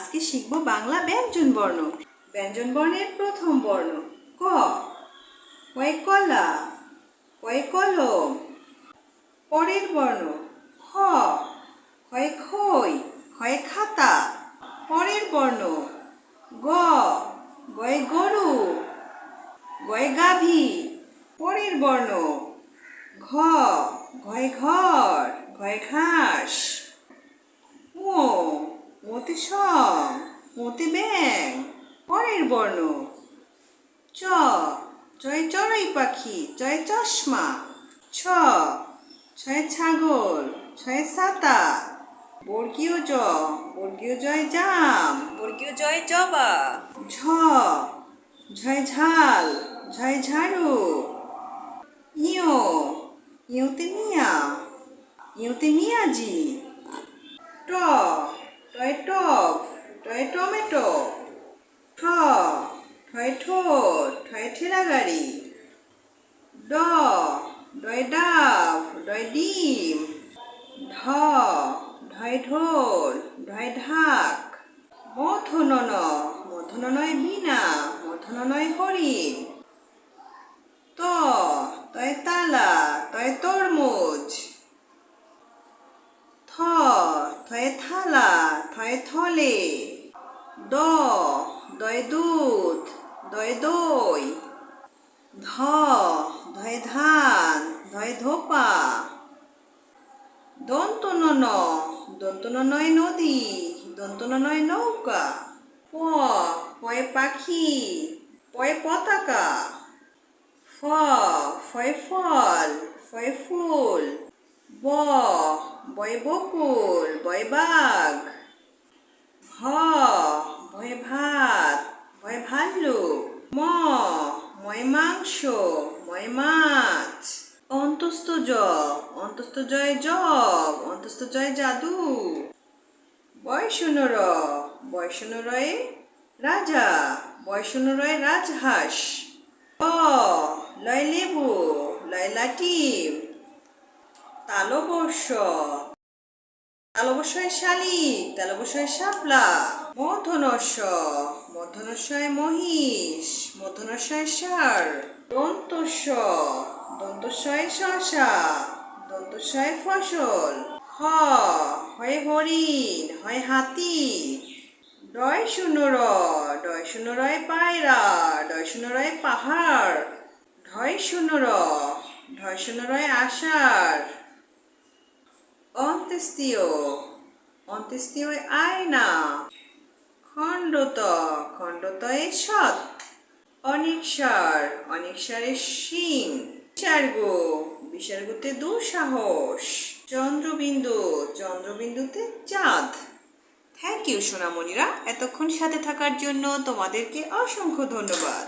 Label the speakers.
Speaker 1: আজকে শিখব বাংলা ব্যঞ্জন বর্ণ। ব্যঞ্জন বর্ণের প্রথম বর্ণ ক। কয় কলা কয় কলম পরের বর্ণ খ। ক্ষয় খই ক্ষয় খাতা পরের বর্ণ গ। গয় গরু গয় গাভী পরের বর্ণ ঘ। ঘয় ঘর ঘয় ঘাস ও মতে সং মতে ব্যাং পরের বর্ণ। চ চয় চড়াই পাখি চয় চশমা। ছ ছয় ছাগল ছয় সাতা। বর্গীয় জ বর্গীয় জয় জাম। বর্গীয় জয় জবা। ঝ ঝয় ঝাল ঝয় ঝাড়ু। ইয়ো ইয়োতে মিয়া ইয়োতে মিয়াজি। ট টয় টপ টয় টমেটো ঠ ঠয় ঠোঁট ঠয় ঠেলা গাড়ি ড ডয় ডাব ডয় ডিম ঢ ঢয় ঢোল ঢয় ঢাক মথন ন মথন নয় বিনা মথন হরিণ ত তয় তালা তয় তরমুজ থয়ে থালা থয়ে থলে দ দয় দুধ দয় দই ধ ধয় ধান ধয় ধোপা দন্ত নন দন্ত নয় নদী দন্ত নয় নৌকা প পয় পাখি পয় পতাকা ফ ফয় ফল ফয় ফুল ব বয় বকুল, বয় বাঘ, ভ ভয় ভাত ভয় ভাল্লুক, ম, ময় মাংস, ময় মাছ, অন্তস্থ জ, অন্তস্থ জয় জব, অন্তস্থ জয় জাদু বয়সন র বয়সন রয়ে রাজা বয়সন রয়ে রাজহাঁস ল লয় লেবু, লয় লাটিম তালবর্ষ তালবর্ষয় শালিক তালবর্ষয় শাপলা মধনস্য মধনস্যয় মহিষ মধনস্যয় ষাঁড় দন্তস্য দন্তস্যয় শশা দন্তস্যয় ফসল, হ, হয় হরিণ, হয় হাতি ডয় শূন্য র ডয় শূন্য রয় পায়রা ডয় শূন্য রয় পাহাড়, ঢয় শূন্য ঢয় শূন্য আষাঢ় অন্ত্যেস্তীয় অন্ত্যেস্তীয় আয়না খণ্ডত খণ্ডতয়ে সৎ অনিক্ষার অনিক্ষারের সিং বিসর্গ বিসর্গতে দুঃসাহস চন্দ্রবিন্দু চন্দ্রবিন্দুতে চাঁদ থ্যাংক ইউ সোনামণিরা। এতক্ষণ সাথে থাকার জন্য তোমাদেরকে অসংখ্য ধন্যবাদ।